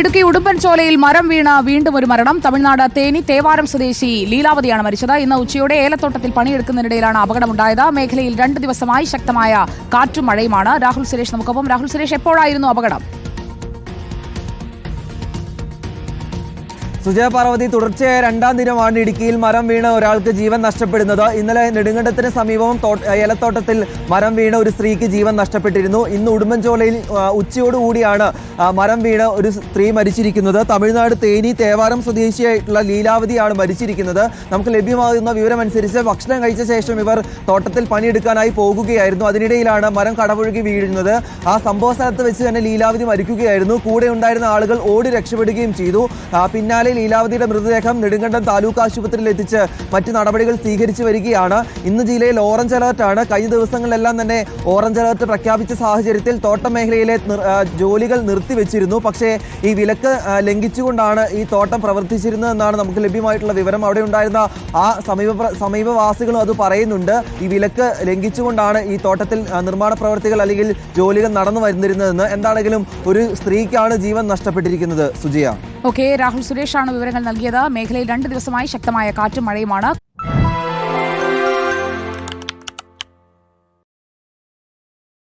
ഇടുക്കി ഉടുമ്പൻചോലയിൽ മരം വീണ വീണ്ടും ഒരു മരണം. തമിഴ്നാട് തേനി തേവാരം സ്വദേശി ലീലാവതിയാണ് മരിച്ചത്. ഇന്ന് ഉച്ചയോടെ ഏലത്തോട്ടത്തിൽ പണിയെടുക്കുന്നതിനിടയിലാണ് അപകടമുണ്ടായത്. മേഖലയിൽ രണ്ട് ദിവസമായി ശക്തമായ കാറ്റും മഴയുമാണ്. രാഹുൽ സുരേഷ് നമുക്കൊപ്പം. രാഹുൽ സുരേഷ് എപ്പോഴായിരുന്നു അപകടം? സുജയ പാർവതി തുടർച്ചയായ രണ്ടാം ദിനമാണ് ഇടുക്കിയിൽ മരം വീണ് ഒരാൾക്ക് ജീവൻ നഷ്ടപ്പെടുന്നത്. ഇന്നലെ നെടുങ്കണ്ടത്തിന് സമീപം ഏലത്തോട്ടത്തിൽ മരം വീണ് ഒരു സ്ത്രീക്ക് ജീവൻ നഷ്ടപ്പെട്ടിരുന്നു. ഇന്ന് ഉടുമ്പൻചോലയിൽ ഉച്ചയോടുകൂടിയാണ് മരം വീണ് ഒരു സ്ത്രീ മരിച്ചിരിക്കുന്നത്. തമിഴ്നാട് തേനി തേവാരം സ്വദേശിയായിട്ടുള്ള ലീലാവതിയാണ് മരിച്ചിരിക്കുന്നത്. നമുക്ക് ലഭ്യമാകുന്ന വിവരമനുസരിച്ച് ഭക്ഷണം കഴിച്ച ശേഷം ഇവർ തോട്ടത്തിൽ പണിയെടുക്കാനായി പോകുകയായിരുന്നു. അതിനിടയിലാണ് മരം കടപുഴകി വീഴുന്നത്. ആ സംഭവ സ്ഥലത്ത് വെച്ച് തന്നെ ലീലാവതി മരിക്കുകയായിരുന്നു. കൂടെ ഉണ്ടായിരുന്ന ആളുകൾ ഓടി രക്ഷപ്പെടുകയും ചെയ്തു. പിന്നാലെ ലീലാവതിയുടെ മൃതദേഹം നെടുങ്കണ്ടം താലൂക്ക് ആശുപത്രിയിൽ എത്തിച്ച് മറ്റു നടപടികൾ സ്വീകരിച്ചു വരികയാണ്. ഇന്ന് ജില്ലയിൽ ഓറഞ്ച് അലേർട്ടാണ് കഴിഞ്ഞ ദിവസങ്ങളിലെല്ലാം തന്നെ ഓറഞ്ച് അലേർട്ട് പ്രഖ്യാപിച്ച സാഹചര്യത്തിൽ തോട്ടം മേഖലയിലെ ജോലികൾ നിർത്തിവെച്ചിരുന്നു പക്ഷേ ഈ വിലക്ക് ലംഘിച്ചുകൊണ്ടാണ് ഈ തോട്ടം പ്രവർത്തിച്ചിരുന്നതെന്നാണ് നമുക്ക് ലഭ്യമായിട്ടുള്ള വിവരം. അവിടെ ഉണ്ടായിരുന്ന ആ സമീപ സമീപവാസികളും അത് പറയുന്നുണ്ട്. ഈ വിലക്ക് ലംഘിച്ചുകൊണ്ടാണ് ഈ തോട്ടത്തിൽ നിർമ്മാണ പ്രവർത്തികൾ അല്ലെങ്കിൽ ജോലികൾ നടന്നു വരുന്നിരുന്നതെന്ന്. എന്താണെങ്കിലും ഒരു സ്ത്രീക്കാണ് ജീവൻ നഷ്ടപ്പെട്ടിരിക്കുന്നത്. സുജിയ. ഓക്കെ രാഹുൽ സുരേഷാണ് വിവരങ്ങൾ നൽകിയത്. മേഖലയിൽ രണ്ട് ദിവസമായി ശക്തമായ കാറ്റും മഴയുമാണ്.